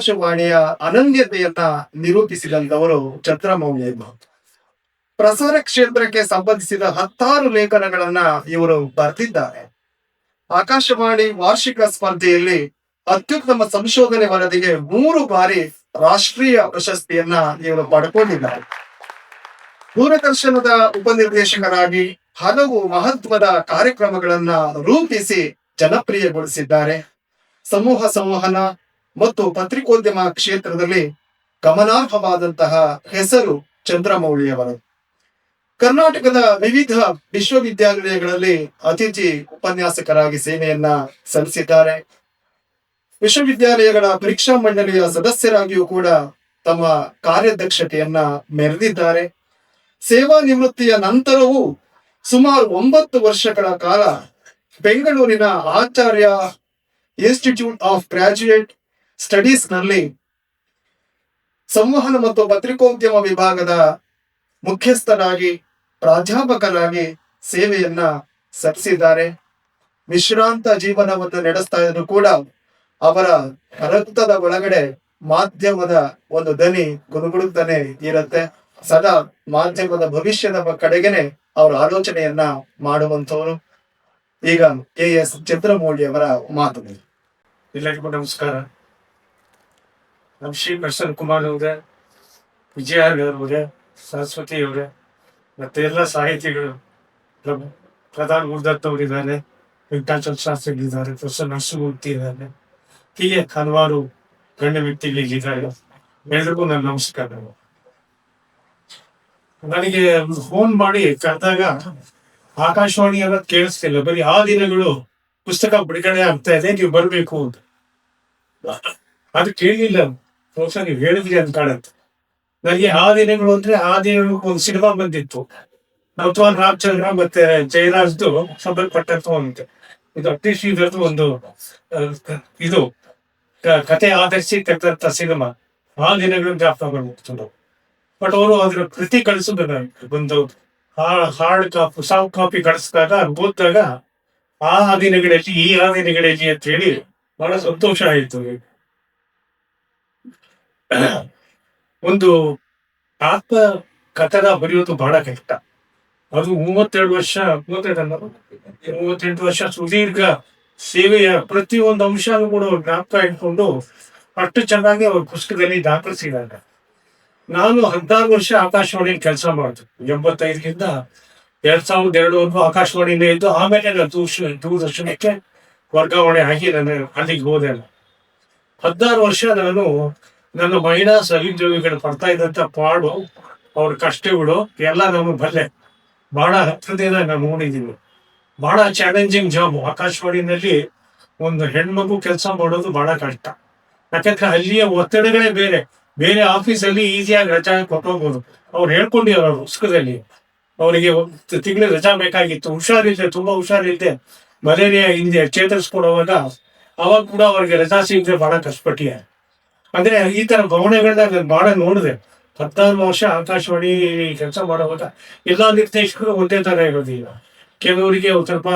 ಆಕಾಶವಾಣಿಯ ಅನನ್ಯತೆಯನ್ನ ನಿರೂಪಿಸಿದಂತವರು ಚಂದ್ರಮೌಳಿ ಪ್ರಸಾರ ಕ್ಷೇತ್ರಕ್ಕೆ ಸಂಬಂಧಿಸಿದ ಹತ್ತಾರು ಲೇಖನಗಳನ್ನ ಇವರು ಬರೆದಿದ್ದಾರೆ. ಆಕಾಶವಾಣಿ ವಾರ್ಷಿಕ ಸ್ಪರ್ಧೆಯಲ್ಲಿ ಅತ್ಯುತ್ತಮ ಸಂಶೋಧನೆ ವರದಿಗೆ ಮೂರು ಬಾರಿ ರಾಷ್ಟ್ರೀಯ ಪ್ರಶಸ್ತಿಯನ್ನ ಇವರು ಪಡ್ಕೊಂಡಿದ್ದಾರೆ. ದೂರದರ್ಶನದ ಉಪನಿರ್ದೇಶಕರಾಗಿ ಹಲವು ಮಹತ್ವದ ಕಾರ್ಯಕ್ರಮಗಳನ್ನ ರೂಪಿಸಿ ಜನಪ್ರಿಯಗೊಳಿಸಿದ್ದಾರೆ. ಸಮೂಹ ಸಂವಹನ ಮತ್ತು ಪತ್ರಿಕೋದ್ಯಮ ಕ್ಷೇತ್ರದಲ್ಲಿ ಗಮನಾರ್ಹವಾದಂತಹ ಹೆಸರು ಚಂದ್ರಮೌಳಿಯವರು. ಕರ್ನಾಟಕದ ವಿವಿಧ ವಿಶ್ವವಿದ್ಯಾಲಯಗಳಲ್ಲಿ ಅತಿಥಿ ಉಪನ್ಯಾಸಕರಾಗಿ ಸೇವೆಯನ್ನ ಸಲ್ಲಿಸಿದ್ದಾರೆ. ವಿಶ್ವವಿದ್ಯಾಲಯಗಳ ಪರೀಕ್ಷಾ ಮಂಡಳಿಯ ಸದಸ್ಯರಾಗಿಯೂ ಕೂಡ ತಮ್ಮ ಕಾರ್ಯದಕ್ಷತೆಯನ್ನ ಮೆರೆದಿದ್ದಾರೆ. ಸೇವಾ ನಿವೃತ್ತಿಯ ನಂತರವೂ ಸುಮಾರು ಒಂಬತ್ತು ವರ್ಷಗಳ ಕಾಲ ಬೆಂಗಳೂರಿನ ಆಚಾರ್ಯ ಇನ್ಸ್ಟಿಟ್ಯೂಟ್ ಆಫ್ ಗ್ರಾಜುಯೇಟ್ ಸ್ಟಡೀಸ್ನಲ್ಲಿ ಸಂವಹನ ಮತ್ತು ಪತ್ರಿಕೋದ್ಯಮ ವಿಭಾಗದ ಮುಖ್ಯಸ್ಥರಾಗಿ, ಪ್ರಾಧ್ಯಾಪಕರಾಗಿ ಸೇವೆಯನ್ನ ಸಲ್ಲಿಸಿದ್ದಾರೆ. ವಿಶ್ರಾಂತ ಜೀವನವನ್ನು ನಡೆಸ್ತಾ ಇದ್ರು ಕೂಡ ಅವರ ರಕ್ತದ ಒಳಗಡೆ ಮಾಧ್ಯಮದ ಒಂದು ದನಿ ಗುನುಗುಡುತ್ತಾನೆ ಇರುತ್ತೆ. ಸದಾ ಮಾಧ್ಯಮದ ಭವಿಷ್ಯದ ಕಡೆಗೆನೆ ಅವರ ಆಲೋಚನೆಯನ್ನ ಮಾಡುವಂತವರು ಈಗ ಕೆ ಎಸ್ ಚಂದ್ರಮೌಳಿ ಅವರ ಮಾತುಗಳು ಎಲ್ಲರಿಗೂ ನಮಸ್ಕಾರ. ನಮ್ಮ ಶ್ರೀ ಪ್ರಸನ್ನ ಕುಮಾರ್ ಅವರೇ ವಿಜಯ ಅವರೇ, ಸರಸ್ವತಿ ಅವರೇ, ಮತ್ತೆ ಎಲ್ಲ ಸಾಹಿತಿಗಳು ಪ್ರಧಾನ್ ಗುರುದತ್ ಅವರಿದ್ದಾರೆ, ವೆಂಕಟಾಚಲ ಶಾಸ್ತ್ರಿ ಇದ್ದಾರೆ ಪ್ರೊಫೆಸರ್ ನರಸಿಂಹಮೂರ್ತಿ ಇದ್ದಾರೆ ಹೀಗೆ ಹಲವಾರು ಗಣ್ಯ ವ್ಯಕ್ತಿಗಳಿದ್ದಾರೆ. ಎಲ್ರಿಗೂ ನನ್ನ ನಮಸ್ಕಾರಗಳು ನನಗೆ ಫೋನ್ ಮಾಡಿ ಕರೆದಾಗ ಆಕಾಶವಾಣಿ ಅನ್ನೋದು ಕೇಳಿಸ್ತಿಲ್ಲ. ಬರೀ ಆ ದಿನಗಳು ಪುಸ್ತಕ ಬಿಡುಗಡೆ ಆಗ್ತಾ ಇದೆ, ನೀವು ಬರಬೇಕು ಅಂತ. ಅದು ಕೇಳಲಿಲ್ಲ ಬಹುಶಃ ನೀವು ಹೇಳಿದ್ರಿ ಅಂತ ಕಾಣುತ್ತೆ. ನನಗೆ ಆ ದಿನಗಳು ಅಂದ್ರೆ ಆ ದಿನಗಳು ಒಂದು ಸಿನಿಮಾ ಬಂದಿತ್ತು. ನವತ್ವಾನ್ ರಾಮಚಂದ್ರ ಮತ್ತೆ ಜಯರಾಜ್ದು ಸಂಬಂಧಪಟ್ಟಂತ ಒಂದು ಇದು ಅಟ್ಲೀಸ್ಟ್ ಇದರದ್ದು ಒಂದು ಇದು ಕತೆ ಆಧರಿಸಿ ತೆಗೆದಂತ ಸಿನಿಮಾ. ಆ ದಿನಗಳು ಜ್ಞಾಪಕ ಮಾಡ್ಬಿಡ್ತು ನಾವು ಬಟ್ ಅವರು ಅದ್ರ ಕೃತಿ ಕಳಿಸಿದ್ರು ಒಂದು ಹಾರ್ಡ್ ಕಾಪಿ, ಸಾಫ್ಟ್ ಕಾಪಿ ಕಳಿಸಿದಾಗ ಓದಿದಾಗ ಆ ದಿನಗಳಲ್ಲಿ, ಈ ಆ ದಿನಗಳಲ್ಲಿ ಅಂತ ಹೇಳಿ ಬಹಳ ಸಂತೋಷ ಆಯಿತು. ಒಂದು ಆತ್ಮ ಕಥನ ಬರೆಯೋದು ಬಹಳ ಕಷ್ಟ. ಅದು ಮೂವತ್ತೆರಡು ವರ್ಷ, ಮೂವತ್ತೆರಡು ಮೂವತ್ತೆಂಟು ವರ್ಷ ಸುದೀರ್ಘ ಸೇವೆಯ ಪ್ರತಿಯೊಂದು ಅಂಶನೂ ಕೂಡ ಜ್ಞಾಪಕ ಇಟ್ಕೊಂಡು ಅಷ್ಟು ಚೆನ್ನಾಗಿ ಅವ್ರ ಪುಸ್ತಕದಲ್ಲಿ ದಾಖಲಿಸಿದಾಗ ನಾನು ಹದಿನಾರು ವರ್ಷ ಆಕಾಶವಾಣಿಯಲ್ಲಿ ಕೆಲಸ ಮಾಡಿದೆ ಎಂಬತ್ತೈದರಿಂದ ಎರಡ್ ಸಾವಿರದ ಎರಡವರೆಗೂ ಆಕಾಶವಾಣಿಯಿಂದ ಇದ್ದು, ಆಮೇಲೆ ನಾನು ದೂರಶ, ದೂರದರ್ಶನಕ್ಕೆ ವರ್ಗಾವಣೆ ಆಗಿ ನಾನು ಅಲ್ಲಿಗೆ ಹೋದೆ. ಹದಿನಾರು ವರ್ಷ ನಾನು ನನ್ನ ಮಹಿಳಾ ಸಹೋದ್ಯೋಗಿಗಳು ಪಡ್ತಾ ಇದ್ದಂತ ಪಾಡು, ಅವ್ರ ಕಷ್ಟಗಳು ಎಲ್ಲ ನಮಗೆ ಬಲ್ಲೆ. ಬಹಳ ಹತ್ತಿರದಿಂದ ನಾನು ನೋಡಿದ್ದೀನಿ ಬಹಳ ಚಾಲೆಂಜಿಂಗ್ ಜಾಬ್ ಆಕಾಶವಾಣಿನಲ್ಲಿ ಒಂದು ಹೆಣ್ಮಗು ಕೆಲಸ ಮಾಡೋದು ಬಹಳ ಕಷ್ಟ. ಯಾಕಂದ್ರೆ ಅಲ್ಲಿಯ ಒತ್ತಡಗಳೇ ಬೇರೆ. ಬೇರೆ ಆಫೀಸಲ್ಲಿ ಈಸಿಯಾಗಿ ರಜಾ ಕೊಟ್ಟೋಗ್ಬೋದು. ಅವ್ರು ಹೇಳ್ಕೊಂಡಿದ್ದಾರೆ ಅವ್ರ ಪುಸ್ತಕದಲ್ಲಿ ಅವರಿಗೆ ತಿಂಗಳ ರಜಾ ಬೇಕಾಗಿತ್ತು. ಹುಷಾರಿಲ್ಲ ತುಂಬಾ ಹುಷಾರಿಲ್ದೆ ಮಲೇರಿಯಾ ಹಿಂದೆ ಚೇತರಿಸ್ಕೊಡುವಾಗ ಅವಾಗ ಕೂಡ ಅವ್ರಿಗೆ ರಜಾ ಸಿಗದೆ ಬಹಳ ಕಷ್ಟಪಟ್ಟಿದ್ದಾರೆ. ಅಂದ್ರೆ ಈ ತರ ಭಾವನೆಗಳನ್ನ ನಾನು ಬಹಳ ನೋಡಿದೆ. ಹತ್ತಾರು ವರ್ಷ ಆಕಾಶವಾಣಿ ಕೆಲಸ ಮಾಡುವಾಗ ಎಲ್ಲಾ ನಿರ್ದೇಶಕರು ಒಂದೇ ತರ ಇರೋದಿಲ್ಲ ಕೆಲವರಿಗೆ ಒಂದ್ ಸ್ವಲ್ಪ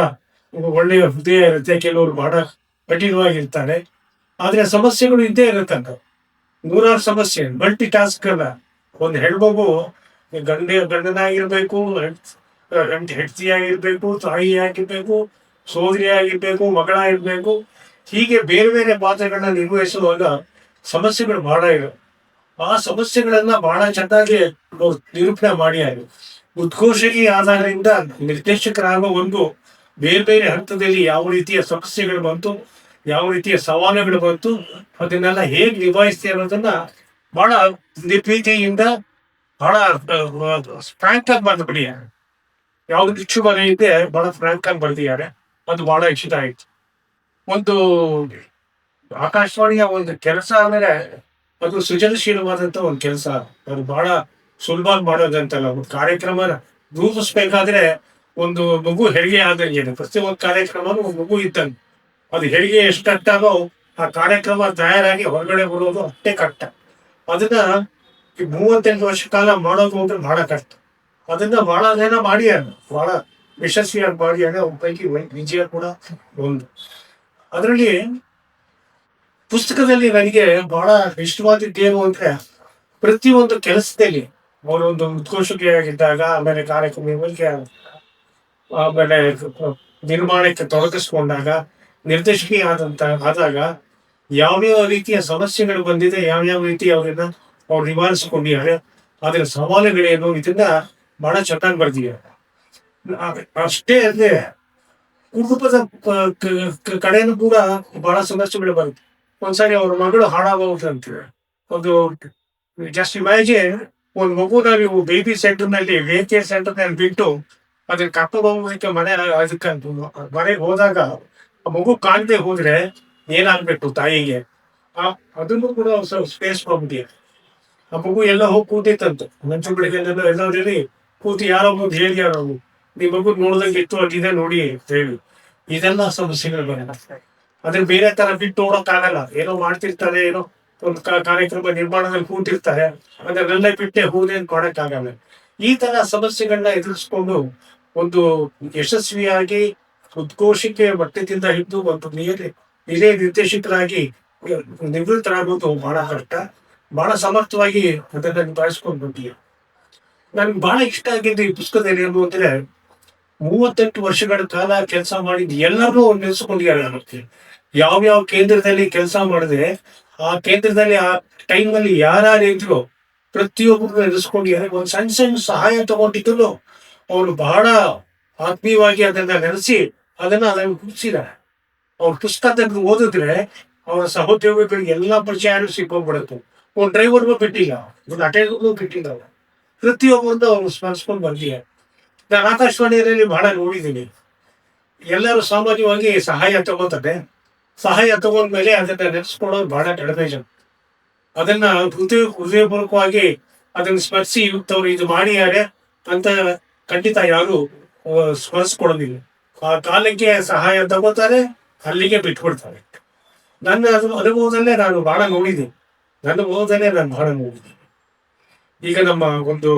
ಒಳ್ಳೆಯ ಹೃದಯ ಇರುತ್ತೆ, ಕೆಲವರು ಬಹಳ ಕಠಿಣವಾಗಿರ್ತಾರೆ. ಆದ್ರೆ ಸಮಸ್ಯೆಗಳು ಇದ್ದೇ ಇರುತ್ತಂತ ನೂರಾರು ಸಮಸ್ಯೆ ಮಲ್ಟಿ ಟಾಸ್ಕ್ ಅಲ್ಲ ಒಂದು ಹೆಣ್ಮಗು ಗಂಡ, ಗಂಡನಾಗಿರ್ಬೇಕು ಹೆಂಡತಿ ಆಗಿರ್ಬೇಕು, ತಾಯಿ ಆಗಿರ್ಬೇಕು, ಸೋದರಿ ಆಗಿರ್ಬೇಕು, ಮಗಳಾಗಿರ್ಬೇಕು. ಹೀಗೆ ಬೇರೆ ಬೇರೆ ಪಾತ್ರಗಳನ್ನ ನಿರ್ವಹಿಸುವಾಗ ಸಮಸ್ಯೆಗಳು ಬಹಳ ಇವೆ. ಆ ಸಮಸ್ಯೆಗಳನ್ನ ಬಹಳ ಚೆನ್ನಾಗಿ ನಿರೂಪಣೆ ಮಾಡಿ ಉದ್ಘೋಷಣೆ ಆಧಾರದಿಂದ ನಿರ್ದೇಶಕರಾಗುವವರೆಗೂ ಬೇರೆ ಬೇರೆ ಹಂತದಲ್ಲಿ ಯಾವ ರೀತಿಯ ಸಮಸ್ಯೆಗಳು ಬಂತು, ಯಾವ ರೀತಿಯ ಸವಾಲುಗಳು ಬಂತು, ಅದನ್ನೆಲ್ಲ ಹೇಗೆ ನಿಭಾಯಿಸ್ತೀವಿ ಅನ್ನೋದನ್ನ ಬಹಳ ನಿರ್ಭೀತಿಯಿಂದ ಬಹಳ ಫ್ರಾಂಕ್ ಆಗಿ ಬರೆದು ಯಾವ್ದು ಇಚ್ಛು ಮನೆ ಇದೆ ಬಹಳ ಫ್ರಾಂಕ್ ಆಗಿ ಬರೆದಿದ್ದಾರೆ. ಅದು ಬಹಳ ಇಷ್ಟ ಆಯ್ತು. ಒಂದು ಆಕಾಶವಾಣಿಯ ಒಂದು ಕೆಲಸ ಅಂದ್ರೆ ಅದು ಸೃಜನಶೀಲವಾದಂತ ಒಂದು ಕೆಲಸ. ಅದು ಬಹಳ ಸುಲಭ ಮಾಡೋದಂತಲ್ಲ, ಒಂದು ಕಾರ್ಯಕ್ರಮ ರೂಪಿಸ್ಬೇಕಾದ್ರೆ ಒಂದು ಮಗು ಹೆರಿಗೆ ಆದಂಗೆ ಪ್ರತಿ ಒಂದು ಕಾರ್ಯಕ್ರಮನೂ ಒಂದು ಮಗು ಇದ್ದಂಗೆ. ಅದು ಹೆರಿಗೆ ಎಷ್ಟು ಕಟ್ಟಾಗೋ ಆ ಕಾರ್ಯಕ್ರಮ ತಯಾರಾಗಿ ಹೊರಗಡೆ ಬರೋದು ಅಷ್ಟೇ ಕಷ್ಟ. ಅದನ್ನ ಈ ಮೂವತ್ತೆಂಟು ವರ್ಷ ಕಾಲ ಮಾಡೋದು ಅಂದ್ರೆ ಬಹಳ ಕಷ್ಟ. ಅದನ್ನ ಬಹಳ ಜನ ಮಾಡಿಯಾರ ಬಹಳ ಯಶಸ್ವಿಯಾಗಿ ಮಾಡಿ ಅವ್ರ ಪೈಕಿ ವಿಜಯ ಕೂಡ ಒಂದು. ಅದರಲ್ಲಿ ಪುಸ್ತಕದಲ್ಲಿ ನನಗೆ ಬಹಳ ಇಷ್ಟವಾದದ್ದೇನು ಅಂದ್ರೆ ಪ್ರತಿಯೊಂದು ಕೆಲಸದಲ್ಲಿ ಅವರೊಂದು ಉದ್ಘೋಷಕಿಯಾಗಿದ್ದಾಗ ಆಮೇಲೆ ಕಾರ್ಯಕ್ರಮಕ್ಕೆ ಆಮೇಲೆ ನಿರ್ಮಾಣಕ್ಕೆ ತೊಡಗಿಸ್ಕೊಂಡಾಗ ನಿರ್ದೇಶಕಿ ಆದಂತ ಆದಾಗ ಯಾವ್ಯಾವ ರೀತಿಯ ಸಮಸ್ಯೆಗಳು ಬಂದಿದೆ, ಯಾವ್ಯಾವ ರೀತಿ ಅವ್ರನ್ನ ಅವ್ರು ನಿವಾರಿಸಿಕೊಂಡಿದ್ದಾರೆ, ಅದರ ಸವಾಲುಗಳೇನು ಇದನ್ನ ಬಹಳ ಚೆನ್ನಾಗಿ ಬರ್ದಿದ್ದಾರೆ ಅಷ್ಟೇ ಅಲ್ಲದೆ ಕುಟುಂಬದ ಕಡೆಯೂ ಕೂಡ ಬಹಳ ಸಮಸ್ಯೆಗಳು ಬರುತ್ತೆ. ಒಂದ್ಸಾರಿ ಅವ್ರ ಮಗಳು ಹಾಳಾಗೋಗುತ್ತೆ ಅಂತೀವಿ ಒಂದು ಜಸ್ಟ್ ಇಮ್ಯಾಜಿನ್ ಒಂದು ಮಗುನ ನೀವು ಬೇಬಿ ಸೆಂಟರ್ನಲ್ಲಿ ಸೆಂಟರ್ನಲ್ಲಿ ಸೆಂಟರ್ನಲ್ಲಿ ಬಿಟ್ಟು ಅದನ್ನ ಕರ್ಕೊಂಡು ಹೋಗೋದಕ್ಕೆ ಮನೆ ಅದಕ್ಕೆ ಮನೆಗೆ ಹೋದಾಗ ಆ ಮಗು ಕಾಣದೆ ಹೋದ್ರೆ ಏನಾಗ್ಬೇಕು ತಾಯಿಗೆ? ಆ, ಅದನ್ನು ಕೂಡ ಸ್ಪೇಸ್ ಪ್ರಾಬ್ಲಮ್ ಆ ಮಗು ಎಲ್ಲ ಹೋಗಿ ಕೂತಿತ್ತಂತೆ. ಮಂಚು ಬೆಳಿಗ್ಗೆ ಎಲ್ಲರಲ್ಲಿ ಕೂತಿ ಯಾರೋ ಒಂದು ಹೇಳಿ ಯಾರೋ ನಿಮ್ಮ ಮಗು ನೋಡ್ದಂಗೆ ಇತ್ತು ಅಲ್ಲಿದೆ ನೋಡಿ ಹೇಳಿ. ಇದೆಲ್ಲ ಸಮಸ್ಯೆಗಳು. ಬರುತ್ತೆ ಅದ್ರ ಬೇರೆ ತರ ಬಿಟ್ಟು ನೋಡೋಕ್ಕಾಗಲ್ಲ ಏನೋ ಮಾಡ್ತಿರ್ತಾರೆ, ಏನೋ ಒಂದು ಕಾರ್ಯಕ್ರಮ ನಿರ್ಮಾಣದಲ್ಲಿ ಕೂತಿರ್ತಾರೆ. ಅದನ್ನೆಲ್ಲ ಬಿಟ್ಟೆ ಹೋದೆ ಅಂತ ಆಗಲ್ಲ. ಈ ತರ ಸಮಸ್ಯೆಗಳನ್ನ ಎದುರಿಸ್ಕೊಂಡು ಒಂದು ಯಶಸ್ವಿಯಾಗಿ ಉದ್ಘೋಷಿಕೆ ಮಟ್ಟದಿಂದ ಹಿಡಿದು ಒಂದು ಹಿರಿಯ ಹಿರಿಯ ನಿರ್ದೇಶಕರಾಗಿ ನಿವೃತ್ತರಾಗೋದು ಬಹಳ ಕಷ್ಟ. ಬಹಳ ಸಮರ್ಥವಾಗಿ ಅದನ್ನ ನಿಭಾಯಿಸ್ಕೊಂಡು ಬಂದಿದೆ ನನ್ಗೆ ಬಹಳ ಇಷ್ಟ ಆಗಿದ್ದು ಈ ಪುಸ್ತಕದಲ್ಲಿ ಏನು ಅಂದ್ರೆ ಮೂವತ್ತೆಂಟು ವರ್ಷಗಳ ಕಾಲ ಕೆಲಸ ಮಾಡಿದ ಎಲ್ಲರೂ ನಿಲ್ಸ್ಕೊಂಡಿದ್ದಾರೆ ಅನ್ನೋಕ್ಕೆ ಯಾವ ಯಾವ ಕೇಂದ್ರದಲ್ಲಿ ಕೆಲಸ ಮಾಡಿದ್ರೆ ಆ ಕೇಂದ್ರದಲ್ಲಿ ಆ ಟೈಮಲ್ಲಿ ಯಾರ್ಯಾರು ಇದ್ರು ಪ್ರತಿಯೊಬ್ಬರು ನೆನೆಸ್ಕೊಂಡಿದ್ದಾರೆ ಒಂದು ಸಣ್ಣ ಸಣ್ಣ ಸಹಾಯ ತಗೊಂಡಿದ್ರು ಅವರು ಬಹಳ ಆತ್ಮೀಯವಾಗಿ ಅದನ್ನ ನೆನೆಸಿ, ಅದನ್ನ ಅದನ್ನು ಹುಟ್ಟಿಸಿದ್ದಾರೆ ಅವ್ರ ಪುಸ್ತಕದಲ್ಲಿ ಓದಿದ್ರೆ ಅವರ ಸಹೋದ್ಯೋಗಿಗಳಿಗೆ ಎಲ್ಲಾ ಪರಿಚಯ ಸಿಕ್ಕೊಂಡ್ಬಿಡುತ್ತೆ. ಒಂದು ಡ್ರೈವರ್ಗೂ ಬಿಟ್ಟಿಲ್ಲ ಒಂದು ಅಟೆಂಡರ್ಗೂ ಬಿಟ್ಟಿಲ್ಲ ಪ್ರತಿಯೊಬ್ಬರನ್ನು ಅವ್ರು ಸ್ಮರಿಸ್ಕೊಂಡು ಬಂದಿದ್ದಾರೆ. ನಾನು ಆಕಾಶವಾಣಿಯಲ್ಲಿ ಬಹಳ ನೋಡಿದ್ದೀನಿ. ಎಲ್ಲರೂ ಸಾಮಾನ್ಯವಾಗಿ ಸಹಾಯ ತಗೋತಾರೆ ಸಹಾಯ ತಗೊಂಡ್ಮೇಲೆ ಅದನ್ನ ನೆನೆಸ್ಕೊಳ್ಳೋದು ಬಹಳ ಜನ. ಅದನ್ನ ಹೃದಯ ಹೃದಯಪೂರ್ವಕವಾಗಿ ಅದನ್ನ ಸ್ಮರಿಸಿ ಇವತ್ತವ್ರು ಇದು ಮಾಡಿದ್ದಾರೆ ಅಂತ ಖಂಡಿತ ಯಾರು ಸ್ಮರಿಸ್ಕೊಡೋದಿಲ್ಲ ಆ ಕಾಲಕ್ಕೆ ಸಹಾಯ ತಗೋತಾರೆ ಅಲ್ಲಿಗೆ ಬಿಟ್ಕೊಡ್ತಾರೆ ನನ್ನ ಅನುಭವದಲ್ಲೇ ನಾನು ಬಹಳ ನೋಡಿದ್ದೀನಿ. ನನ್ನ ಅನುಭವದಲ್ಲೇ ನಾನು ಬಹಳ ನೋಡಿದ್ದೀನಿ. ಈಗ ನಮ್ಮ ಒಂದು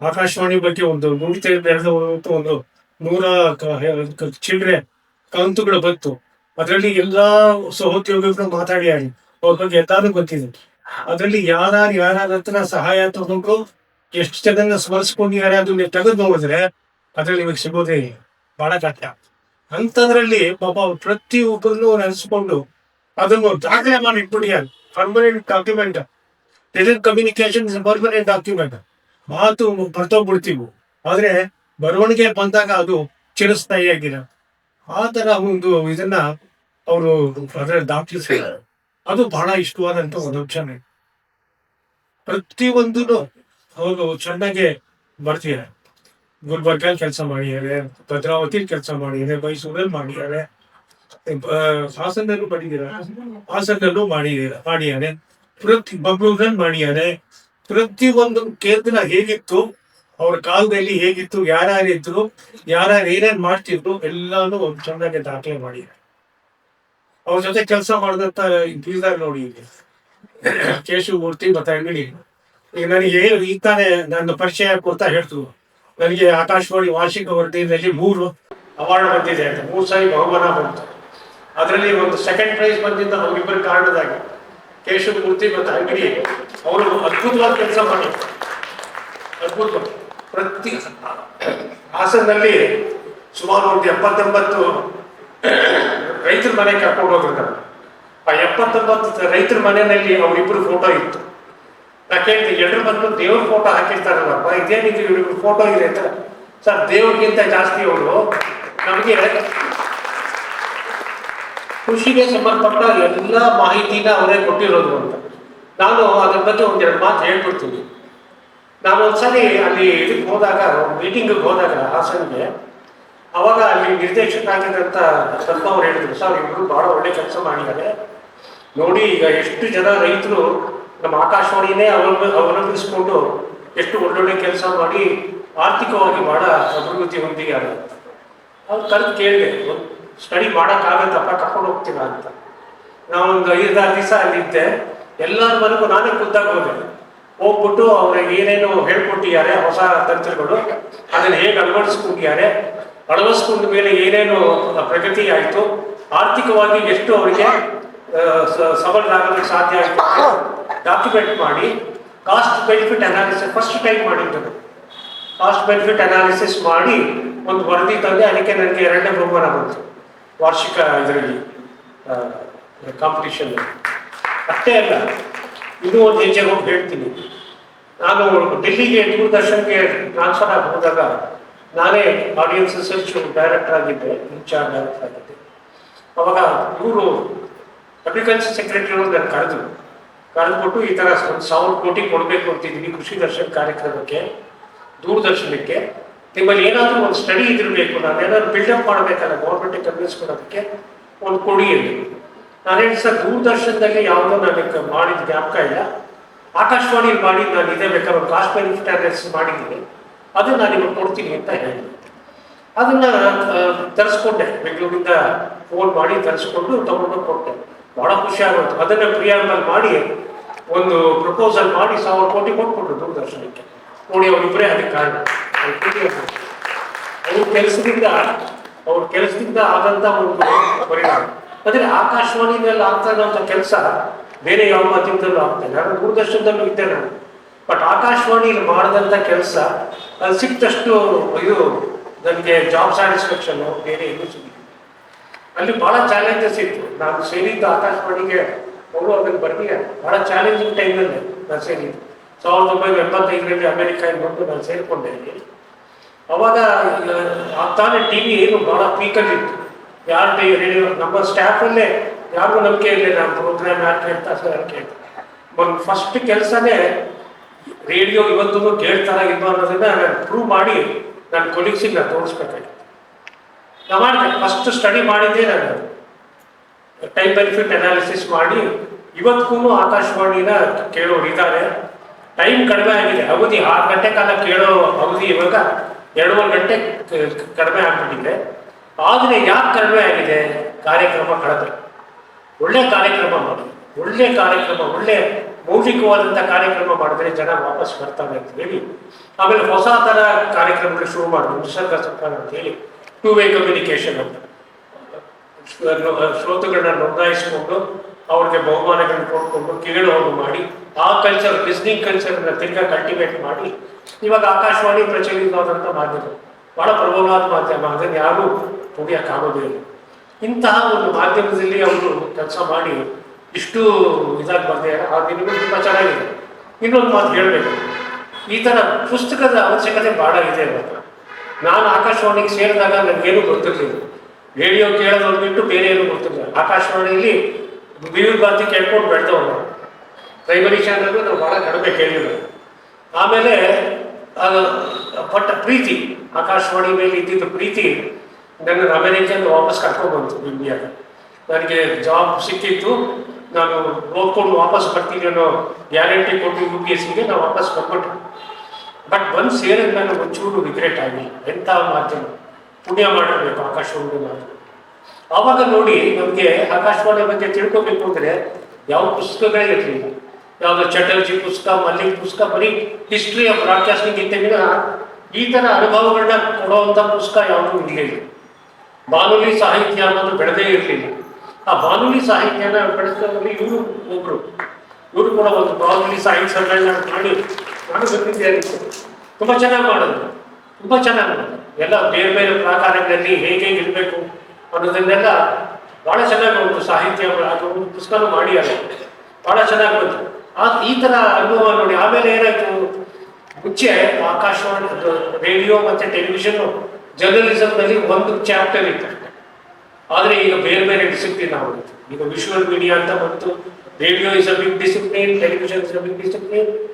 ಆಕಾಶವಾಣಿ ಬಗ್ಗೆ ಒಂದು ನೂರು ಒಂದು ನೂರ ಚಿಲ್ಡ್ರೆ ಕಂತುಗಳು ಬಂತು. ಅದರಲ್ಲಿ ಎಲ್ಲಾ ಸಹೋದ್ಯೋಗಿಗಳು ಮಾತಾಡಿಯಾಡಿ ಅವ್ರ ಬಗ್ಗೆ ಎಲ್ಲಾರು ಗೊತ್ತಿದೆ. ಅದರಲ್ಲಿ ಯಾರು ಯಾರ ಹತ್ರ ಸಹಾಯ ತಗೊಂಡು ಎಷ್ಟು ಜನನ ಸ್ಮರಿಸ್ಕೊಂಡಿದ್ದಾರೆ ಅದನ್ನ ತೆಗೆದು ನೋಡಿದ್ರೆ ಅದ್ರಲ್ಲಿ ನಿಮಗೆ ಸಿಗೋದೇ. ಬಹಳ ಕಷ್ಟ. ಅಂತದ್ರಲ್ಲಿ ಪಾಪ ಪ್ರತಿ ಒಬ್ಬರನ್ನು ನೆನೆಸ್ಕೊಂಡು ಅದನ್ನು ದಾಖಲೆ ಮಾಡಿ ಇಟ್ಬಿಡಿ permanent document telecommunication permanent document ಮಾತು ಬರ್ತೋಗ್ಬಿಡ್ತೀವಿ ಆದ್ರೆ ಬರವಣಿಗೆ ಬಂದಾಗ ಅದು ಚಿರಸ್ಥಾಯಿಯಾಗಿದೆ. ಆ ತರ ಒಂದು ಇದನ್ನ ಅವರು ದಾಖಲಿಸಿದ್ದಾರೆ ಅದು ಬಹಳ ಇಷ್ಟವಾದಂತ ಒಂದು ಕ್ಷಣ. ಪ್ರತಿಯೊಂದು ಅವರು ಚೆನ್ನಾಗಿ ಬರ್ತಿದ್ದಾರೆ ಗುಲ್ಬರ್ಗಲ್ಲಿ ಕೆಲಸ ಮಾಡಿದ್ದಾರೆ ಭದ್ರಾವತಿಲಿ ಕೆಲಸ ಮಾಡಿದ್ದಾರೆ, ಮೈಸೂರಲ್ಲಿ ಮಾಡಿದ್ದಾರೆ. ಹಾಸನಲ್ಲೂ ಮಾಡಿದ್ದಾರೆ ಹಾಸನಲ್ಲೂ ಮಾಡಿದ್ದಾರೆ ಮಾಡಿದ್ದಾರೆ. ಪ್ರತಿ ಮಂಗಳೂರಲ್ಲಿ ಮಾಡಿದ್ದಾರೆ. ಪ್ರತಿಯೊಂದು ಕೇಂದ್ರ ಹೇಗಿತ್ತು, ಅವ್ರ ಕಾಲದಲ್ಲಿ ಹೇಗಿತ್ತು, ಯಾರ್ಯಾರು ಇದ್ರು, ಯಾರ್ಯಾರು ಏನೇನ್ ಮಾಡ್ತಿದ್ರು, ಎಲ್ಲಾನು ಒಂದು ಚೆನ್ನಾಗಿ ದಾಖಲೆ ಮಾಡಿ. ಅವ್ರ ಜೊತೆ ಕೆಲಸ ಮಾಡಿದಂತ ಬೀದರ್ ನೋಡಿ ಕೇಶು ಕೇಶವಮೂರ್ತಿ ಮತ್ತೆ ಅಂಗಡಿ. ಈಗ ನನಗೆ ಈ ತಾನೇ ನನ್ನ ಪರಿಚಯ ಕೊಡ್ತಾ ಹೇಳ್ತು. ನನಗೆ ಆಕಾಶವಾಣಿ ವಾರ್ಷಿಕ ವರದಿಯಲ್ಲಿ ಮೂರು ಅವಾರ್ಡ್ ಬಂದಿದೆ ಅಂತ. ಮೂರು ಸಾರಿ ಬಹುಮಾನ ಬಂತು. ಅದರಲ್ಲಿ ಒಂದು ಸೆಕೆಂಡ್ ಪ್ರೈಸ್ ಬಂದಿದ್ದ ಅವರಿಬ್ಬರ ಕಾರಣದಾಗಿ. ಕೇಶವಮೂರ್ತಿ ಮತ್ತು ಅಂಗಡಿ. ಅವರು ಅದ್ಭುತವಾದ ಕೆಲಸ ಮಾಡಿದ್ರು. ಅದ್ಭುತ ಪ್ರತಿ ಹಾಸನಲ್ಲಿ ಸುಮಾರು ಒಂದು ಎಪ್ಪತ್ತೊಂಬತ್ತು ರೈತರ ಮನೆ ಕರ್ಕೊಂಡು ಹೋಗಿರ್ತಾರೆ. ಆ ಎಪ್ಪತ್ತೊಂಬತ್ತು ರೈತರ ಮನೆಯಲ್ಲಿ ಅವರಿಬ್ಬರು ಫೋಟೋ ಇತ್ತು. ನಾ ಕೇಳ್ತೀನಿ ಎಲ್ಲರೂ ಬಂದು ದೇವ್ರ ಫೋಟೋ ಹಾಕಿರ್ತಾರಲ್ಲಪ್ಪ ಇದೇನಿದೆ? ಇವ್ರಿಬ್ರು ಫೋಟೋ ಇದೆ ಅಂತ. ಸರ್, ದೇವ್ರಿಗಿಂತ ಜಾಸ್ತಿ ಅವರು ನಮಗೆ ಕೃಷಿಗೆ ಸಂಬಂಧಪಟ್ಟ ಎಲ್ಲ ಮಾಹಿತಿನ ಅವರೇ ಕೊಟ್ಟಿರೋದು ಅಂತ. ನಾನು ಅದ್ರ ಬಗ್ಗೆ ಒಂದೆರಡು ಮಾತು ಹೇಳ್ಬಿಡ್ತೀನಿ ನಾನು ಒಂದ್ಸಲಿ ಅಲ್ಲಿ ಇದಕ್ಕೆ ಹೋದಾಗ ಮೀಟಿಂಗಿಗೆ ಹೋದಾಗ ಹಾಸನ್ಗೆ, ಅವಾಗ ಅಲ್ಲಿ ನಿರ್ದೇಶಕ ಆಗಿದ್ದಂತ ಸ್ವಲ್ಪ ಅವ್ರು ಹೇಳಿದ್ರು, ಸರ್, ಇಬ್ರು ಬಹಳ ಒಳ್ಳೆ ಕೆಲಸ ಮಾಡಿದ್ದಾರೆ. ನೋಡಿ, ಈಗ ಎಷ್ಟು ಜನ ರೈತರು ನಮ್ಮ ಆಕಾಶವಾಣಿನೇ ಅವಲಂಬ ಅವಲಂಬಿಸಿಕೊಂಡು ಎಷ್ಟು ಒಳ್ಳೊಳ್ಳೆ ಕೆಲಸ ಮಾಡಿ ಆರ್ಥಿಕವಾಗಿ ಬಹಳ ಅಭಿವೃದ್ಧಿ ಹೊಂದಿದ್ದಾರೆ. ಅವ್ರು ಕರೆದು ಕೇಳಿದೆ, ಸ್ಟಡಿ ಮಾಡೋಕ್ಕಾಗತ್ತಪ್ಪ, ಕರ್ಕೊಂಡು ಹೋಗ್ತೀರಾ ಅಂತ. ನಾವೊಂದು ಐದಾರು ದಿವಸ ಅಲ್ಲಿದ್ದೆ ಎಲ್ಲರ ಮನೆಗೂ ನಾನೇ ಖುದ್ದಾಗಿ ಹೋದೆ ಹೋಗ್ಬಿಟ್ಟು ಅವ್ರಿಗೆ ಏನೇನು ಹೇಳ್ಕೊಟ್ಟಿದ್ದಾರೆ, ಹೊಸ ತಂತ್ರಗಳು, ಅದನ್ನು ಹೇಗೆ ಅಳವಡಿಸ್ಕೊಂಡಿದ್ದಾರೆ, ಅಳವಡಿಸ್ಕೊಂಡ ಮೇಲೆ ಏನೇನು ಪ್ರಗತಿ ಆಯಿತು, ಆರ್ಥಿಕವಾಗಿ ಎಷ್ಟು ಅವರಿಗೆ ಸಬಲರಾಗೋದಕ್ಕೆ ಸಾಧ್ಯ ಆಯಿತು ಡಾಕ್ಯುಮೆಂಟ್ ಮಾಡಿ cost benefit analysis first time ಮಾಡಿದ್ದು. ಕಾಸ್ಟ್ ಬೆನಿಫಿಟ್ ಅನಾಲಿಸಿಸ್ ಮಾಡಿ, ಒಂದು ವರದಿ ತಂದೆ, ಅದಕ್ಕೆ ನನಗೆ ಎರಡನೇ ಬಹುಮಾನ ಬಂತು. ವಾರ್ಷಿಕ ಇದರಲ್ಲಿ ಕಾಂಪಿಟಿಷನ್ ಅಷ್ಟೇ ಅಲ್ಲ ಇದು ಒಂದು ಹೆಜ್ಜೆ ಹೋಗಿ ಹೇಳ್ತೀನಿ. ನಾನು ಡೆಲ್ಲಿಗೆ ದೂರದರ್ಶನ್ಗೆ ಟ್ರಾನ್ಸ್ಫರ್ ಆಗಿ ಹೋದಾಗ ನಾನೇ ಆಡಿಯನ್ಸ್ ರಿಸರ್ಚ್ ಡೈರೆಕ್ಟರ್ ಆಗಿದ್ದೆ ಇನ್ಚಾರ್ಜ್ ಡೈರೆಕ್ಟರ್ ಆಗಿದ್ದೆ. ಅವಾಗ ಇವರು ಅಗ್ರಿಕಲ್ಚರ್ ಸೆಕ್ರೆಟರಿ ಅವರು ನಾನು ಕರೆದ್ರು ಕರೆದ್ಬಿಟ್ಟು ಈ ಥರ ಒಂದು ಸಾವಿರ ಕೋಟಿ ಕೊಡಬೇಕು ಅಂತಿದ್ದೀನಿ ಕೃಷಿ ದರ್ಶನ್ ಕಾರ್ಯಕ್ರಮಕ್ಕೆ, ದೂರದರ್ಶನಕ್ಕೆ. ನಿಮ್ಮಲ್ಲಿ ಏನಾದರೂ ಒಂದು ಸ್ಟಡಿ ಇದಿರಬೇಕು ನಾನು ಏನಾದ್ರು ಬಿಲ್ಡಪ್ ಮಾಡಬೇಕಲ್ಲ ಗೌರ್ಮೆಂಟಿಗೆ ಕನ್ವಿನ್ಸ್ ಮಾಡೋದಕ್ಕೆ, ಒಂದು ಕೊಡಿ ಅಂತ. ನಾನು ಹೇಳಿ ಸರ್ ದೂರದರ್ಶನದಲ್ಲಿ ಯಾವುದೋ ನನಗೆ ಮಾಡಿದ ಜ್ಞಾಪಕ ಇಲ್ಲ. ಆಕಾಶವಾಣಿಲಿ ಮಾಡಿ ನಾನು ಇದೇ ಬೇಕಾದ್ರೆ ಬೆನಿಫಿಟ್ ಅನಾಲಿಸಿಸ್ ಮಾಡಿದ್ದೀನಿ. ಅದನ್ನು ನಾನು ಇವಾಗ ಕೊಡ್ತೀನಿ ಅಂತ ಹೇಳಿದೆ ಅದನ್ನ ತರಿಸ್ಕೊಂಡೆ. ಬೆಂಗಳೂರಿಂದ ಫೋನ್ ಮಾಡಿ ತರಿಸ್ಕೊಂಡು ತಗೊಂಡು ಕೊಟ್ಟೆ. ಬಹಳ ಖುಷಿ ಆಗೋಯ್ತು. ಅದನ್ನ ಪ್ರಿಯಾಂಬಲ್ ಮಾಡಿ ಒಂದು ಪ್ರಪೋಸಲ್ ಮಾಡಿ ಸಾವಿರ ಕೋಟಿ ಕೊಟ್ಬಿಟ್ರು ದೂರದರ್ಶನಕ್ಕೆ. ನೋಡಿ ಅವರಿಬ್ಬರೇ ಅದಕ್ಕೆ ಕಾರಣ. ಅವ್ರ ಕೆಲಸದಿಂದ ಅವ್ರ ಕೆಲಸದಿಂದ ಆದಂತ ಒಂದು ಪರಿಣಾಮ. ಅಂದ್ರೆ ಮೇಲೆ ಆಗ್ತಾ ಇರುವಂತ ಕೆಲಸ ಬೇರೆ ಯಾವ ಮಾಧ್ಯಮದಲ್ಲೂ ಇಲ್ಲ. ನಾನು ದೂರದರ್ಶನದಲ್ಲೂ ಇದ್ದೆ ಬಟ್ ಆಕಾಶವಾಣಿಯಲ್ಲಿ ಮಾಡಿದಂಥ ಕೆಲಸ ಅದು ಸಿಕ್ತಷ್ಟು ಇದು ನನಗೆ ಜಾಬ್ ಸ್ಯಾಟಿಸ್ಫ್ಯಾಕ್ಷನ್ ಬೇರೆ ಎಲ್ಲೂ ಸಿಗಲಿಲ್ಲ. ಅಲ್ಲಿ ಬಹಳ ಚಾಲೆಂಜಸ್ ಇತ್ತು. ನಾನು ಸೇರಿದ್ದು ಆಕಾಶವಾಣಿಗೆ ಅವರು ಅದನ್ನು ಭಾಳ ಚಾಲೆಂಜಿಂಗ್ ಟೈಮಲ್ಲಿ ನಾನು ಸೇರಿದ್ದು. ಸಾವಿರದ ಒಂಬೈನೂರ ಎಂಬತ್ತೈದರಲ್ಲಿ ಅಮೆರಿಕ ಬಂದು ನಾನು ಸೇರಿಕೊಂಡೆ ಅವಾಗ ಆ, ತಾನೇ ಟಿ ವಿ ಏನು ಬಹಳ ಪೀಕಲ್ಲಿ ಇತ್ತು. ಯಾರು ರೇಡಿಯೋ ನಮ್ಮ ಸ್ಟಾಫಲ್ಲೇ ಯಾರಿಗೂ ನಂಬಿಕೆ ಇರಲಿಲ್ಲ ಪ್ರೋಗ್ರಾಮ್ ಯಾರು ಕೇಳ್ತಾ ಸರ್ ಕೇಳ್ತಾ ಒಂದು ಫಸ್ಟ್ ಕೆಲಸನೇ ರೇಡಿಯೋ ಇವತ್ತು ಕೇಳ್ತಾರ ಇಲ್ವ ಅನ್ನೋದನ್ನ ನಾನು ಪ್ರೂವ್ ಮಾಡಿ ನನ್ನ ಕೊಲೀಗ್ಸಿಗೆ ನಾನು ತೋರಿಸ್ಬೇಕಾಗಿತ್ತು. ನಾ ಮಾಡಿದೆ. ಫಸ್ಟ್ ಸ್ಟಡಿ ಮಾಡಿದ್ದೆ ನಾನು. ಟೈಮ್ ಬೆನಿಫಿಟ್ ಅನಾಲಿಸಿಸ್ ಮಾಡಿ ಇವತ್ತಿಗೂ ಆಕಾಶವಾಣಿನ ಕೇಳೋರು ಇದ್ದಾರೆ. ಟೈಮ್ ಕಡಿಮೆ ಆಗಿದೆ. ಅವಧಿ ಆರು ಗಂಟೆ ಕಾಲ ಕೇಳೋ ಅವಧಿ ಇವಾಗ ಎರಡೂವರೆ ಗಂಟೆ ಕಡಿಮೆ ಆಗ್ಬಿಟ್ಟಿದೆ. ಆದರೆ ಯಾಕೆ ಕಡಿಮೆ ಆಗಿದೆ? ಕಾರ್ಯಕ್ರಮ ಕಳೆದ ಒಳ್ಳೆ ಕಾರ್ಯಕ್ರಮ ಮಾಡಿ. ಒಳ್ಳೆ ಕಾರ್ಯಕ್ರಮ, ಒಳ್ಳೆ ಮೌಲಿಕವಾದಂಥ ಕಾರ್ಯಕ್ರಮ ಮಾಡಿದ್ರೆ ಜನ ವಾಪಸ್ ಬರ್ತಾರೆ ಅಂತ ಹೇಳಿ, ಆಮೇಲೆ ಹೊಸ ಥರ ಕಾರ್ಯಕ್ರಮಗಳು ಶುರು ಮಾಡಿದ್ರು. ನಿಸರ್ಗ ಸರ್ಕಾರ ಅಂತ ಹೇಳಿ ಟೂ ವೇ ಕಮ್ಯುನಿಕೇಶನ್ ಅಂತ. ಶ್ರೋತಗಳನ್ನ ನೋಂದಾಯಿಸಿಕೊಂಡು, ಅವ್ರಿಗೆ ಬಹುಮಾನಗಳನ್ನ ಕೊಟ್ಕೊಂಡು ಕೇಳೋದು ಮಾಡಿ, ಆ ಕಲ್ಚರ್ ಲಿಸ್ನಿಂಗ್ ಕಲ್ಚರ್ನ ತಿರ್ಗಾ ಕಲ್ಟಿವೇಟ್ ಮಾಡಿ, ಇವಾಗ ಆಕಾಶವಾಣಿ ಪ್ರಚಲಿತವಾದಂಥ ಮಾಧ್ಯಮ. ಬಹಳ ಪ್ರಬಲವಾದ ಮಾಧ್ಯಮ. ಅದನ್ನು ಯಾರೂ ತುಡಿಯೋಕ್ಕಾಗೋದೇ ಇಲ್ಲ. ಇಂತಹ ಒಂದು ಮಾಧ್ಯಮದಲ್ಲಿ ಅವರು ಕೆಲಸ ಮಾಡಿ ಇಷ್ಟು ಇದಾಗಿ ಬರ್ತಾರೆ ಆ ದಿನಗಳು ತುಂಬ ಚೆನ್ನಾಗಿದೆ. ಇನ್ನೊಂದು ಮಾತು ಹೇಳಬೇಕು. ಈ ಥರ ಪುಸ್ತಕದ ಅವಶ್ಯಕತೆ ಭಾಳ ಇದೆ ಇವತ್ತು ನಾನು ಆಕಾಶವಾಣಿಗೆ ಸೇರಿದಾಗ ನನಗೇನು ಗೊತ್ತಿರಲಿಲ್ಲ. ರೇಡಿಯೋ ಕೇಳೋದು ಬಿಟ್ಟು ಬೇರೆ ಏನು ಗೊತ್ತಿರಲಿಲ್ಲ. ಆಕಾಶವಾಣಿಯಲ್ಲಿ ವಿವಿಧ ಭಾರತಿ ಕೇಳ್ಕೊಂಡು ಬೆಳೆದವ್ರು ನಾವು ಪ್ರೈಮರಿ ಚಾನಲ್ ನಾವು ಭಾಳ ಕಡಿಮೆ ಕೇಳಿದ್ರು ಆಮೇಲೆ ಪಟ್ಟ ಪ್ರೀತಿ, ಆಕಾಶವಾಣಿ ಮೇಲೆ ಇದ್ದಿದ್ದ ಪ್ರೀತಿ ನನ್ನ ಅಮೆರಿಕನ್ ವಾಪಸ್ ಕರ್ಕೊಂಡು ಬಂತು ಇಂಡಿಯಾಗೆ ನನಗೆ ಜಾಬ್ ಸಿಕ್ಕಿತ್ತು, ನಾನು ಓದ್ಕೊಂಡು ವಾಪಸ್ ಬರ್ತೀನಿ ಅನ್ನೋ ಗ್ಯಾರಂಟಿ ಕೊಟ್ಟು ಯು ಪಿ ಎಸ್ ಸಿಗೆ ನಾನು ವಾಪಸ್ ಬಂದ್ಬಿಟ್ಟು ಬಟ್ ಬಂದು ಸೇರಿದ ಮೇಲೆ ಒಂಚೂರು ರಿಗ್ರೆಟ್ ಆಗಲಿ ಎಂಥ ಮಾಧ್ಯಮ, ಪುಣ್ಯ ಮಾಡಬೇಕು ಆಕಾಶವಾಣಿ ಮಾಧ್ಯಮ ಆವಾಗ ನೋಡಿ ನಮಗೆ ಆಕಾಶವಾಣಿ ಬಗ್ಗೆ ತಿಳ್ಕೊಬೇಕು ಅಂದರೆ ಯಾವ ಪುಸ್ತಕಗಳೇ ಇರಲಿಲ್ಲ. ಯಾವುದೋ ಚಟರ್ಜಿ ಪುಸ್ತಕ, ಮಲ್ಲಿಗೆ ಪುಸ್ತಕ, ಬರೀ ಹಿಸ್ಟ್ರಿ ಆಫ್ ಬ್ರಾಡ್ಕಾಸ್ಟಿಂಗ್ ಇದ್ದ ಈ ಥರ ಅನುಭವಗಳನ್ನ ಕೊಡುವಂಥ ಪುಸ್ತಕ ಯಾವುದೂ ಇರಲಿಲ್ಲ ಬಾನುಲಿ ಸಾಹಿತ್ಯ ಅನ್ನೋದು ಬೆಳೆದೇ ಇರಲಿಲ್ಲ. ಆ ಬಾನುಲಿ ಸಾಹಿತ್ಯನ ಬೆಳೆಸೋದ್ರಲ್ಲಿ ಇವರು ಒಬ್ರು. ಇವರು ಕೂಡ ಒಂದು ಬಾನುಲಿ ಸಾಹಿತ್ಯ ಸಮ್ಮೇಳನ ಮಾಡಿ ನಾನು ಬಂದಿದ್ದೇನೆ ತುಂಬ ಚೆನ್ನಾಗಿ ಮಾಡಿದ್ರು. ತುಂಬ ಚೆನ್ನಾಗಿ ಮಾಡಿದ್ರು. ಎಲ್ಲ ಬೇರೆ ಬೇರೆ ಪ್ರಾಕಾರಗಳಲ್ಲಿ ಹೇಗೆ ಇರಬೇಕು ಅನ್ನೋದನ್ನೆಲ್ಲ ಭಾಳ ಚೆನ್ನಾಗಿ ಬಂತು ಸಾಹಿತ್ಯ ಅದು ಒಂದು ಮಾಡಿ ಅಲ್ಲ. ಭಾಳ ಚೆನ್ನಾಗಿ ಬಂತು. ಆ ಈ ಥರ ಅನುಭವ ನೋಡಿ ಆಮೇಲೆ ಏನಾಯ್ತು? ಮುಂಚೆ ಆಕಾಶವಾಣಿ ರೇಡಿಯೋ ಮತ್ತೆ ಟೆಲಿವಿಷನ್ ಜರ್ನಲಿಸಮ್ನಲ್ಲಿ ಒಂದು ಚಾಪ್ಟರ್ ಇತ್ತು. ಆದರೆ ಈಗ ಬೇರೆ ಬೇರೆ ಡಿಸಿಪ್ಲಿನ್ ಆಗುತ್ತೆ. ಈಗ ವಿಶುವಲ್ ಮೀಡಿಯಾ ಅಂತ ಬಂತು radio is a big discipline television is a big discipline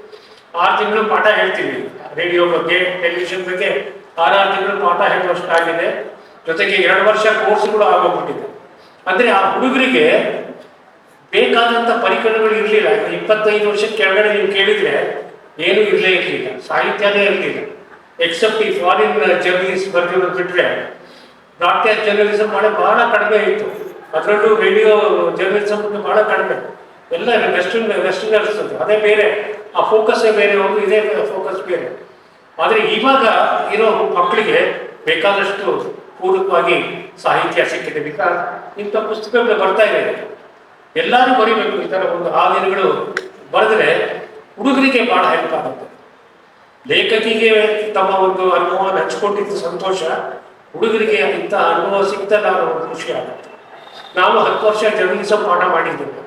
ಆರು ತಿಂಗಳು ಪಾಠ ಹೇಳ್ತೀವಿ ರೇಡಿಯೋ ಬಗ್ಗೆ ಟೆಲಿವಿಷನ್ ಬಗ್ಗೆ ಆರಾರು ತಿಂಗಳು ಪಾಠ ಹೇಳುವಷ್ಟಾಗಿದೆ. ಜೊತೆಗೆ ಎರಡು ವರ್ಷ ಕೋರ್ಸ್ಗಳು ಆಗೋಗ್ಬಿಟ್ಟಿದೆ. ಅಂದ್ರೆ ಆ ಹುಡುಗರಿಗೆ ಬೇಕಾದಂಥ ಪರಿಕರಗಳು ಇರಲಿಲ್ಲ. ಇಪ್ಪತ್ತೈದು ವರ್ಷಕ್ಕೆ ಕೆಳಗಡೆ ನೀವು ಕೇಳಿದ್ರೆ ಏನೂ ಇರಲೇ ಇರಲಿಲ್ಲ. ಸಾಹಿತ್ಯನೇ ಇರಲಿಲ್ಲ. ಎಕ್ಸೆಪ್ಟ್ ಈ ಫಾರಿನ್ ಜರ್ನಲಿಸ್ಟ್ ಬರ್ತಿರೋದು ಬಿಟ್ರೆ ಬ್ರಾಡ್ಕಾಸ್ಟ್ ಜರ್ನಲಿಸಮ್ ಮಾಡೋ ಬಹಳ ಕಡಿಮೆ ಇತ್ತು. ಅದರಲ್ಲೂ ರೇಡಿಯೋ ಜರ್ನಲಿಸಮ್ ಬಹಳ ಕಡಿಮೆ. ಎಲ್ಲ ವೆಸ್ಟರ್ನ್ ವೆಸ್ಟರ್ನರ್ಸ್ ಅದು ಬೇರೆ. ಆ ಫೋಕಸೇ ಬೇರೆ ಒಂದು ಇದೇ ಫೋಕಸ್ ಬೇರೆ. ಆದರೆ ಇವಾಗ ಇರೋ ಮಕ್ಕಳಿಗೆ ಬೇಕಾದಷ್ಟು ಪೂರಕವಾಗಿ ಸಾಹಿತ್ಯ ಸಿಕ್ಕಿದೆ. ಬಿಕಾಸ್ ಇಂಥ ಪುಸ್ತಕಗಳು ಬರ್ತಾ ಇದೆ. ಎಲ್ಲರೂ ಬರೀಬೇಕು. ಈ ಥರ ಒಂದು ಆ ದಿನಗಳು ಬರೆದ್ರೆ ಹುಡುಗರಿಗೆ ಭಾಳ ಹೆಲ್ಪ್ ಆಗುತ್ತೆ. ಲೇಖಕಿಗೆ ತಮ್ಮ ಒಂದು ಅನುಭವ ಹಂಚ್ಕೊಂಡಿದ್ದು ಸಂತೋಷ. ಹುಡುಗರಿಗೆ ಇಂಥ ಅನುಭವ ಸಿಗ್ತಲ್ಲ ಅನ್ನೋ ಒಂದು ಖುಷಿ ಆಗುತ್ತೆ ನಾವು ಹತ್ತು ವರ್ಷ ಜರ್ನಲಿಸಂ ಪಾಠ ಮಾಡಿದ್ದೇವೆ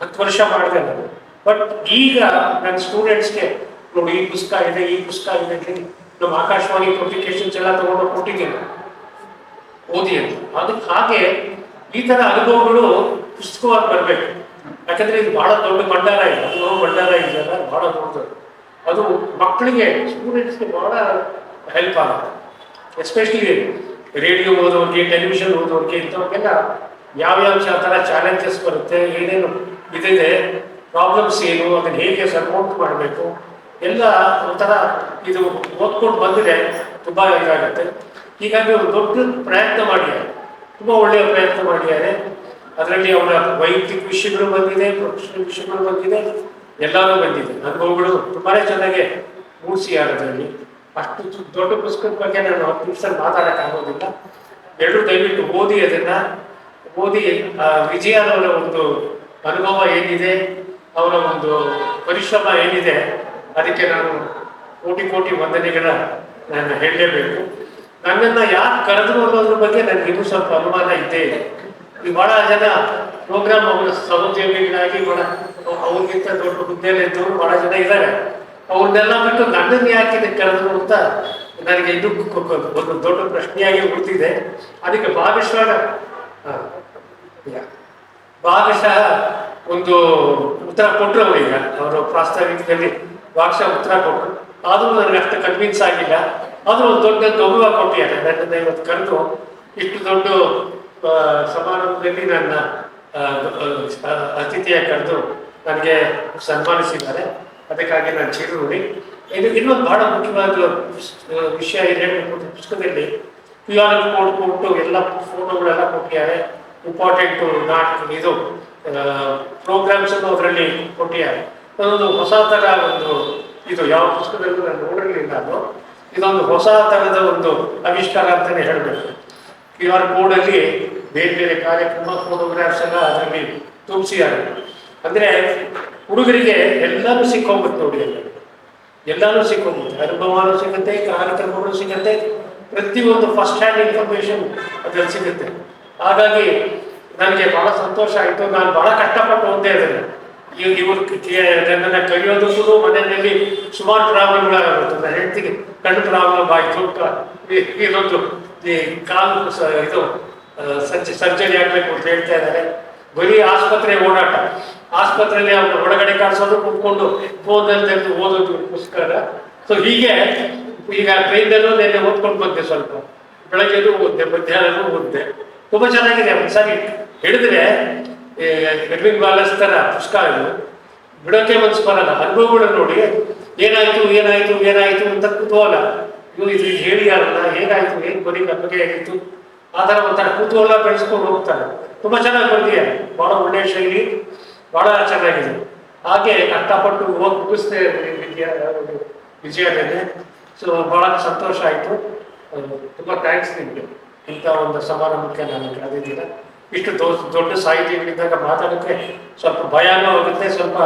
ಹತ್ತು ವರ್ಷ ಮಾಡಿದೆ ನಾನು. ಬಟ್ ಈಗ ನನ್ನ ಸ್ಟೂಡೆಂಟ್ಸ್ಗೆ ನೋಡಿ, ಈ ಪುಸ್ತಕ ಇದೆ, ಈ ಪುಸ್ತಕ ಇದೆ ಹೇಳಿ ನಮ್ಮ ಆಕಾಶವಾಣಿ ಪಬ್ಲಿಕೇಶನ್ಸ್ ಎಲ್ಲ ತಗೊಂಡು ಕೊಟ್ಟಿದ್ದೇನೆ. ಓದಿ ಅಂತ. ಅದಕ್ಕೆ ಹಾಗೆ ಈ ಥರ ಅನುಭವಗಳು ಪುಸ್ತಕವಾಗಿ ಬರಬೇಕು. ಯಾಕಂದ್ರೆ ಇದು ಬಹಳ ದೊಡ್ಡ ಭಂಡಾರ ಇದೆ. ಅನುಭವ ಭಂಡಾರ ಇದೆಯಲ್ಲ ಬಹಳ ದೊಡ್ಡದು. ಅದು ಮಕ್ಕಳಿಗೆ ಸ್ಟೂಡೆಂಟ್ಸ್ಗೆ ಬಹಳ ಹೆಲ್ಪ್ ಆಗುತ್ತೆ. ಎಸ್ಪೆಷಲಿ ರೇಡಿಯೋ ಓದೋರಿಗೆ ಟೆಲಿವಿಷನ್ ಓದೋರಿಗೆ ಇಂಥವ್ರಿಗೆಲ್ಲ ಯಾವ್ಯಾವ ಥರ ಚಾಲೆಂಜಸ್ ಬರುತ್ತೆ, ಏನೇನು ಇದಿದೆ ಪ್ರಾಬ್ಲಮ್ಸ್ ಏನು, ಅದನ್ನ ಹೇಗೆ ಸಪೋರ್ಟ್ ಮಾಡಬೇಕು, ಎಲ್ಲ ಒಂಥರ ಇದು ಓದ್ಕೊಂಡು ಬಂದರೆ ತುಂಬ ಇದಾಗುತ್ತೆ. ಹೀಗಾಗಿ ಅವರು ದೊಡ್ಡ ಪ್ರಯತ್ನ ಮಾಡಿದ್ದಾರೆ. ತುಂಬ ಒಳ್ಳೆಯ ಪ್ರಯತ್ನ ಮಾಡಿದ್ದಾರೆ. ಅದರಲ್ಲಿ ಅವರ ವೈಯಕ್ತಿಕ ವಿಷಯಗಳು ಬಂದಿದೆ ಪ್ರೊಫೆಷನಲ್ ವಿಷಯಗಳು ಬಂದಿದೆ. ಎಲ್ಲರೂ ಬಂದಿದೆ. ಅನುಭವಗಳು ತುಂಬಾನೇ ಚೆನ್ನಾಗಿ ಮೂಡಿಸಿ ಅದರಲ್ಲಿ ಅಷ್ಟು ದೊಡ್ಡ ಪುಸ್ತಕದ ಬಗ್ಗೆ ನಾನು ನಿಮಿಷ ಮಾತಾಡೋಕ್ಕಾಗೋದಿಲ್ಲ ಎಲ್ಲರೂ ದಯವಿಟ್ಟು ಓದಿ ಅದನ್ನ. ಓದಿ ಆ, ವಿಜಯನವರ ಒಂದು ಅನುಭವ ಏನಿದೆ ಅವರ ಒಂದು ಪರಿಶ್ರಮ ಏನಿದೆ ಅದಕ್ಕೆ ನಾನು ಕೋಟಿ ಕೋಟಿ ವಂದನೆಗಳ ನಾನು ಹೇಳಲೇಬೇಕು. ನನ್ನನ್ನು ಯಾರು ಕರೆದ್ರು ಅನ್ನೋದ್ರ ಬಗ್ಗೆ ನನಗೆ ಇನ್ನೂ ಸ್ವಲ್ಪ ಅನುಮಾನ ಇದ್ದೇ ಇದೆ. ಈ ಬಹಳ ಜನ ಪ್ರೋಗ್ರಾಮ್ ಅವರ ಸಹೋದ್ಯೋಗಿಗಳಾಗಿ ಬಹಳ ಅವ್ರಿಗಿಂತ ದೊಡ್ಡ ಹುದ್ದೆಯಲ್ಲಿ ಇದ್ದವರು ಬಹಳ ಜನ ಇದ್ದಾರೆ. ಅವ್ರನ್ನೆಲ್ಲ ಬಿಟ್ಟು ನನ್ನನ್ನು ಯಾಕೆ ಕರೆದ್ರು ಅಂತ ನನಗೆ ಇದು ಒಂದು ದೊಡ್ಡ ಪ್ರಶ್ನೆಯಾಗಿ ಉಳಿದಿದೆ. ಅದಕ್ಕೆ ಭಾಗಶಃ. ಭಾಗಶಃ ಒಂದು ಉತ್ತರ ಕೊಟ್ಟರು ಈಗ. ಅವರು ಪ್ರಾಸ್ತಾವಿಕದಲ್ಲಿ ಭಾಗಶಃ ಉತ್ತರ ಕೊಟ್ಟರು ಆದರೂ ನನಗೆ ಅಷ್ಟು ಕನ್ವಿನ್ಸ್ ಆಗಿಲ್ಲ. ಆದರೂ ಒಂದು ದೊಡ್ಡ ಗೌರವ ಕೊಟ್ಟಿದ್ದಾರೆ. ನನ್ನ ಇವತ್ತು ಕರೆದು ಇಷ್ಟು ದೊಡ್ಡ ಸಮಾರಂಭದಲ್ಲಿ ನನ್ನ ಅತಿಥಿಯ ಕರೆದು ನನಗೆ ಸನ್ಮಾನಿಸಿದ್ದಾರೆ. ಅದಕ್ಕಾಗಿ ನಾನು ಚಿರುರುಳಿ ಇದು ಇನ್ನೊಂದು ಬಹಳ ಮುಖ್ಯವಾದ ವಿಷಯ ಇದೆ ಪುಸ್ತಕದಲ್ಲಿ. ಯು ಆರ್ ಕೊಟ್ಟು ಎಲ್ಲ ಫೋಟೋಗಳೆಲ್ಲ ಕೊಟ್ಟಿದ್ದಾರೆ. ಇಂಪಾರ್ಟೆಂಟು ನಾಟಕ ಇದು ಪ್ರೋಗ್ರಾಮ್ಸ್ ಅನ್ನು ಅದರಲ್ಲಿ ಕೊಟ್ಟಿದ್ದಾರೆ. ಅದೊಂದು ಹೊಸ ಥರ ಒಂದು ಇದು, ಯಾವ ಪುಸ್ತಕದಲ್ಲೂ ನಾನು ನೋಡಿರಲಿಲ್ಲ ಅದು. ಇದೊಂದು ಹೊಸ ಥರದ ಒಂದು ಆವಿಷ್ಕಾರ ಅಂತಲೇ ಹೇಳಬೇಕು. ಕ್ಯೂ ಆರ್ ಅಲ್ಲಿ ಬೇರೆ ಬೇರೆ ಕಾರ್ಯಕ್ರಮ ಫೋಟೋಗ್ರಾಫ್ಸ್ ಎಲ್ಲ ಅದರಲ್ಲಿ ತುಂಬಿಸಿದ್ದಾರೆ ಅಂದರೆ ಹುಡುಗರಿಗೆ ಎಲ್ಲನೂ ಸಿಕ್ಕೋಗುತ್ತೆ ನೋಡಿ ಅಲ್ಲಿ. ಎಲ್ಲಾನು ಸಿಕ್ಕೋಗುತ್ತೆ ಅನುಭವನೂ ಸಿಗುತ್ತೆ, ಕಾರ್ಯಕ್ರಮಗಳು ಸಿಗುತ್ತೆ. ಪ್ರತಿಯೊಂದು ಫಸ್ಟ್ ಹ್ಯಾಂಡ್ ಇನ್ಫಾರ್ಮೇಶನ್ ಅದ್ರಲ್ಲಿ ಸಿಗುತ್ತೆ. ಹಾಗಾಗಿ ನನಗೆ ಬಹಳ ಸಂತೋಷ ಆಯಿತು. ನಾನು ಬಹಳ ಕಷ್ಟಪಟ್ಟು ಒಂದೇ ಇದ್ದೇನೆ. ಇವ್ ಇವ್ರು ನನ್ನನ್ನು ಕಲಿಯೋದಕ್ಕೂ ಮನೆಯಲ್ಲಿ ಸುಮಾರು ಪ್ರಾಬ್ಲಮ್ಗಳಾಗುತ್ತೆ ನನ್ನ ಹೆಂಡತಿಗೆ ಕಣ್ಣು ಪ್ರಾಬ್ಲಮ್ ಆಯಿತು ಇನ್ನೊಂದು ಈ ಕಾಲು ಇದು ಸರ್ಜಿ ಸರ್ಜರಿ ಆಗಬೇಕು ಅಂತ ಹೇಳ್ತಾ ಇದ್ದಾರೆ. ಬರೀ ಆಸ್ಪತ್ರೆ ಓಡಾಟ. ಆಸ್ಪತ್ರೆಯಲ್ಲಿ ಅವ್ರ ಒಳಗಡೆ ಕಾಣಿಸೋದು ಕುತ್ಕೊಂಡು ಫೋನಲ್ಲಿ ತೆಗೆದು ಓದೋದು ಪುಸ್ತಕ. ಸೊ ಹೀಗೆ, ಈಗ ಟ್ರೈನಲ್ಲೂ ನೆನ್ನೆ ಓದ್ಕೊಂಡು ಬಂದೆ ಸ್ವಲ್ಪ. ಬೆಳಗ್ಗೆನೂ ಓದ್ದೆ, ಮಧ್ಯಾಹ್ನನೂ ಓದ್ದೆ. ತುಂಬ ಚೆನ್ನಾಗಿದೆ ಒಂದ್ಸಾರಿ ಹಿಡಿದ್ರೆ ಎಡ್ವಿನ್ ಬಾಲಸ್ ಥರ ಪುಸ್ತಕ ಇದು. ಬಿಡೋಕೆ ಮನ್ಸು ಬರಲ್ಲ. ಅನುಭವಗಳು ನೋಡಿ. ಏನಾಯ್ತು ಏನಾಯ್ತು ಏನಾಯ್ತು ಅಂತ ಕುತೂಹಲ ಇವ್ರು ಇದು ಅಲ್ಲ ಹೇಗಾಯ್ತು ಹೇಗೆ ಬರೀ ಬಗ್ಗೆ ಆಗಿತ್ತು. ಆ ಥರ ಒಂಥರ ಕುತೂಹಲ ಬೆಳೆಸ್ಕೊಂಡು ಹೋಗ್ತಾರೆ. ತುಂಬ ಚೆನ್ನಾಗಿ ಬರ್ತೀಯ ಭಾಳ ಒಳ್ಳೆಯ ಶೈಲಿ ಭಾಳ ಚೆನ್ನಾಗಿದೆ. ಹಾಗೆ ಕಷ್ಟಪಟ್ಟು ಹೋಗಿ ಮುಗಿಸ್ದೆ ವಿದ್ಯಾ ವಿಜಯದಲ್ಲಿ. ಸೊ ಭಾಳ ಸಂತೋಷ ಆಯಿತು. ತುಂಬ ಥ್ಯಾಂಕ್ಸ್ ನಿಮಗೆ. ಇಂಥ ಒಂದು ಸಮಾರಂಭಕ್ಕೆ ನಾನು ಕರೆದಿದ್ದೀರ. ಇಷ್ಟು ದೊಡ್ಡ ದೊಡ್ಡ ಸಾಹಿತಿಗಳಿದ್ದಾಗ ಮಾತಾಡೋಕ್ಕೆ ಸ್ವಲ್ಪ ಭಯನೂ ಆಗುತ್ತೆ, ಸ್ವಲ್ಪ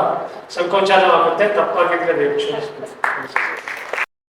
ಸಂಕೋಚನೂ ಆಗುತ್ತೆ. ತಪ್ಪಾಗಿದ್ರೆ ನೀವು ಕ್ಷಮಿಸ್ಬೇಕು